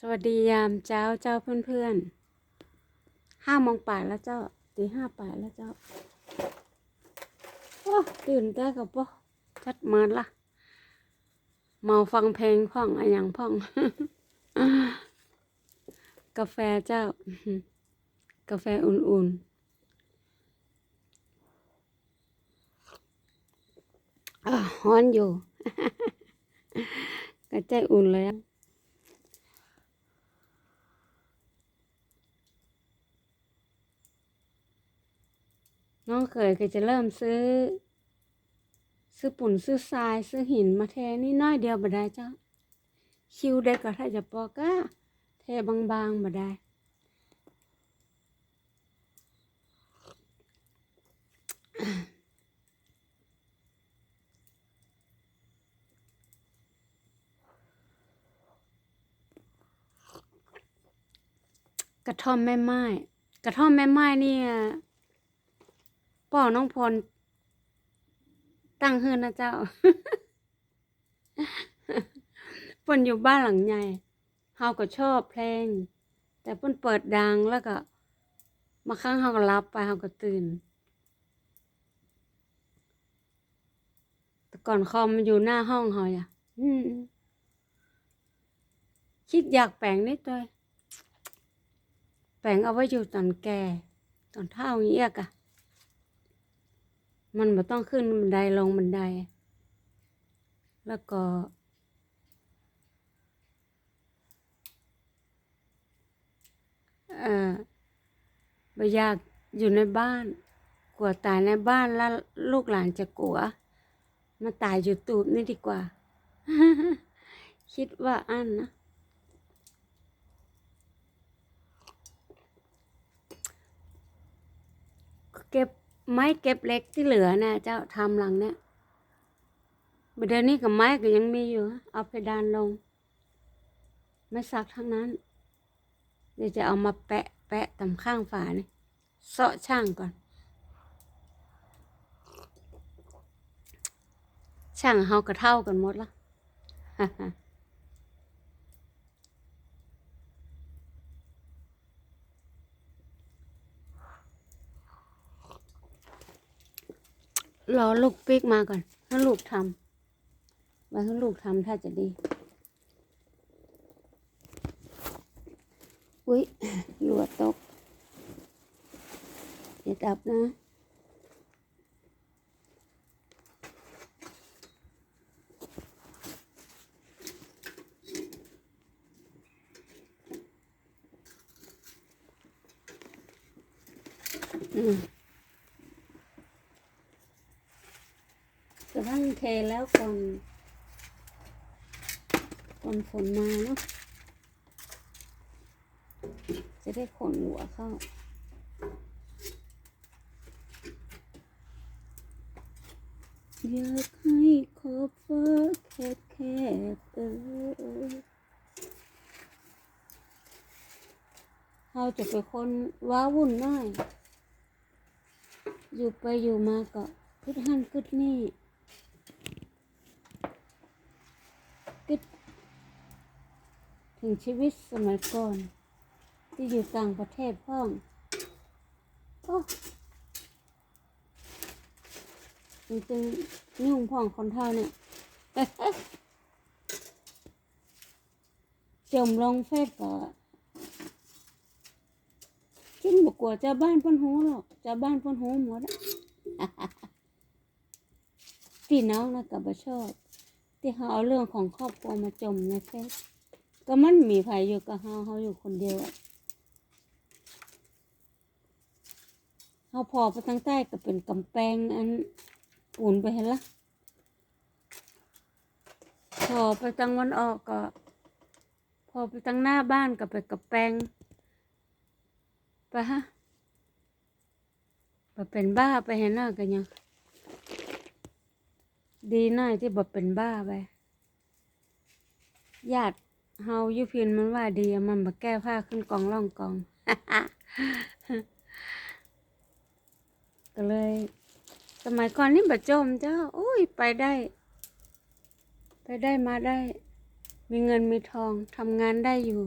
สวัสดียามเจ้าเจ้าเพื่อนๆห้าโมงป่าแล้วเจ้าตีห้าป่าแล้วเจ้าโอ้ตื่นได้กับปะชัดเมินละเมาฟังเพลงพ่องอะอย่างพ่อง กาแฟเจ้า กาแฟอุ่นๆอะฮ้อนอยู่ก็ใจอุ่นเลย น้องเขยก็จะเริ่มซื้อ ซื้อปุ่นซื้อทรายซื้อหินมาเทนี่น้อยเดียวบ่ได้เจ้า คิวได้ก็ถ้าจะปอกก็เทบางๆบ่ได้กระท่อมแม่ไม้ กระท่อมแม่ไม้นี่ ป่อน้องพลตั้งเฮือนนะเจ้าเพิ่นอยู่บ้านหลังใหญ่เฮาก็ชอบเพลง แต่เพิ่นเปิดดังแล้วก็มาครั้งเฮาก็รับไปเฮาก็ตื่น แต่ก่อนคอมมันอยู่หน้าห้องเฮาอะคิดอยากแปลงนิดตัวแปลงเอาไว้อยู่ตอนแก่ ตอนเท่าอย่างเงี้ยกะ มันไม่ต้องขึ้นบันไดลงบันได แล้วก็ เอ่อไม่อยากอยู่ในบ้าน กลัวตายในบ้านแล้วลูกหลานจะกลัว มาตายอยู่ตูบนี่ดีกว่า คิดว่าอันนะเก็บ ไม้เก็บเล็กที่เหลือนะเจ้าทำหลังเนี่ยเดี๋ยวนี้กับไม้ก็ยังมีอยู่ เอาเพดานลง ไม่สักทั้งนั้น เดี๋ยวจะเอามาแปะแปะตำข้างฝานี่เสาะช่างก่อน ช่างเฮาก็เท่ากันหมดละ รอลูกปิ๊กมาก่อนให้ลูกทำไว้ให้ลูกทำถ้าจะดี อุ้ยหลวดตกอย่าดับนะอืม กระทั่ง เทแล้วก่อนก่อนฝนมาเนาะจะได้ขนหัวเข้าอยากให้ขอบฟ้าแคบแคบเออเราจะเป็นคนว้าวุ่นหน่อย อยู่ไปอยู่มาก็กึดหันกึดนี่กึด ถึงชีวิตสมัยก่อน ที่อยู่ต่างประเทศพ่องโอ้จริงๆยุ่งพ่องคนเท่าเนี่ยจมลงเฟซก็จริงบอกกลัวเจ้าบ้านพ่นหูหรอกเจ้าบ้านพ่นหูหมดอะพี่น้องนะกับบชอบ ที่เขาเอาเรื่องของครอบครัวมาจมในเฟซ ก็มันมีใครอยู่กับเฮาเขาอยู่คนเดียวเขาพอไปทางใต้ก็เป็นกำแพงอันปูนไปเห็นละพอไปทางวันออกก็ พอไปทางหน้าบ้านก็ไปกำแพงไปฮะไปเป็นบ้าไปเห็นหน้ากันยังดีหน่อยที่บอกเป็นบ้าไปญาติ เฮาอยุพินมันว่าดีมันมาแก้ผ้าขึ้นกองร่องกอง ก็เลย สมัยก่อนนี่บัจมเจ้าโอ้ย ไปได้ ไปได้มาได้ มีเงินมีทองทำงานได้อยู่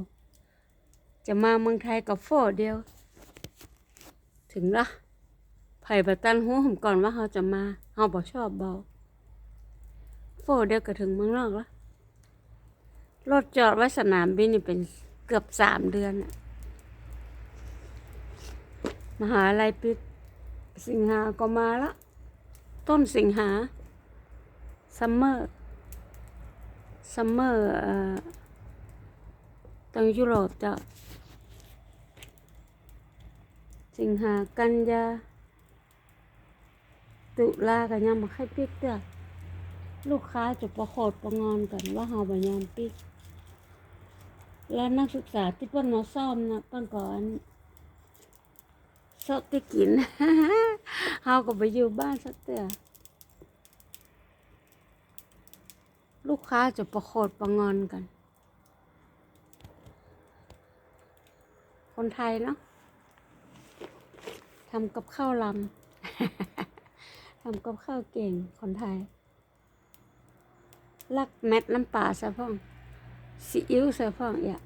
จะมาเมืองไทยกับโฟเดียว ถึงละไผ่บตันหูผมก่อนว่าเขาจะมาเขาบอกชอบเบาโฟเดียวก็ถึงเมืองนอกแล้ว รถจอดไว้สนามบินนี่เป็นเกือบสามเดือนน่ะมหาลัยปิดสิงหาก็มาละ ต้นสิงหาซัมเมอร์ซัมเมอร์เอ่อตังยุโรปจะสิงหากันยาตุลากันยังมาให้ปิกเด้อลูกค้าจะประโคดประงอนกันว่าเฮาบ่ยอมปิก แล้วนักศึกษาที่เพิ่นมาซ่อมนะเพิ่นก่อนสดที่กินเฮาก็ไปอยู่บ้านสักเตือลูกค้าจะประโคดประงอนกัน คนไทยเนาะทำกับข้าวลำทำกับข้าวเก่งคนไทยลักเม็ดน้ำปลาซะพ่อง ซีอิ๊วซะพ่องอย่า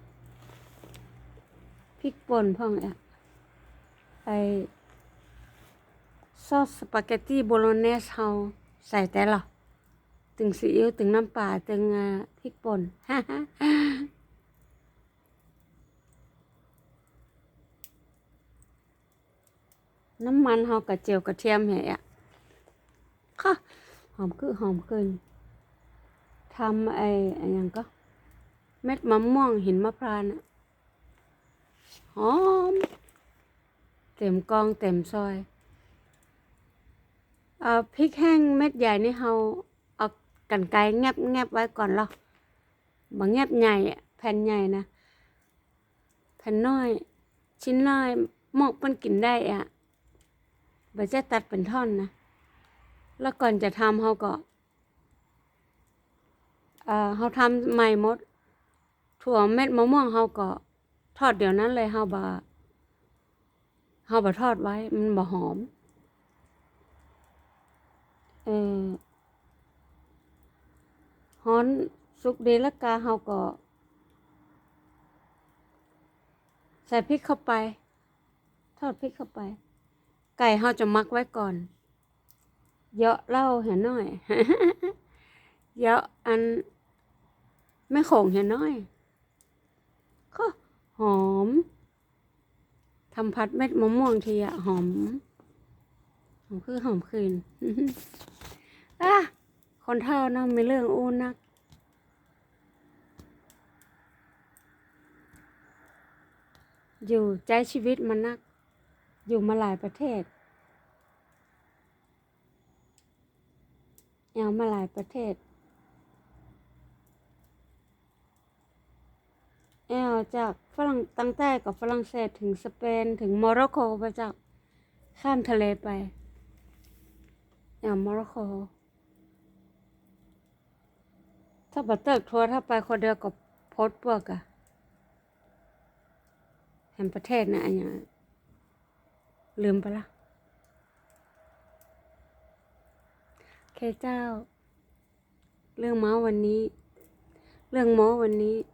พริกป่นพ่องอย่าไอซอสสปาเกตตี้โบโลเนสเฮาใส่แต่ละถึงซีอิ๊วถึงน้ำปลาถึงพริกป่นน้ำมันเฮากระเจียวกระเทียมแหะค่ะหอมคือหอมเกินทำไอ้อ้หยังก็ เม็ดมะม่วงหินมะพร้าวน่ะหอม เต็มกองเต็มซอยเอ่อพริกแห้งเม็ดใหญ่นี่เฮาเอากันไกรแงบแงบไว้ก่อนหรอกบางแงบใหญ่แผ่นใหญ่นะแผ่นน้อย ชิ้นน้อยหมกมันกินได้อะบ่จะตัดเป็นท่อนนะ แล้วก่อนจะทำเฮาก็ เอ่อเฮาทำใหม่หมด ถั่วเม็ดมะม่วงเฮาก็ทอดเดี๋ยวนั้นเลยเฮาบ่เฮาบ่ทอดไว้มันบ่หอม เออฮ้อนสุกดีแล้วกาเฮาก็ใส่พริกเข้าไป ทอดพริกเข้าไป ไก่เฮาจะมักไว้ก่อน เยอะเล่าเห็นหน่อย เยอะอันไม่โขงเห็นน้อย ก็หอมทำพัดเม็ดมะม่วงทีอะหอม หอมคือหอมคืนอะคนเท่าเนามีเรื่องอู้นักอยู่ใจชีวิตมันนัก อยู่มาหลายประเทศเอามาหลายประเทศ แอล จากฝรั่งตั้งใต้กับฝรั่งเศสถึงสเปนถึงโมร็อกโกไปจากข้ามทะเลไปแอลโมร็อกโกถ้าบัตเติร์ทัวร์ถ้าไปคนเดียวกับโพสต์พวกอะแห่งประเทศนะอันอย่างลืมไปละเคเจ้า เรื่องเมาส์วันนี้ เรื่องโม้วันนี้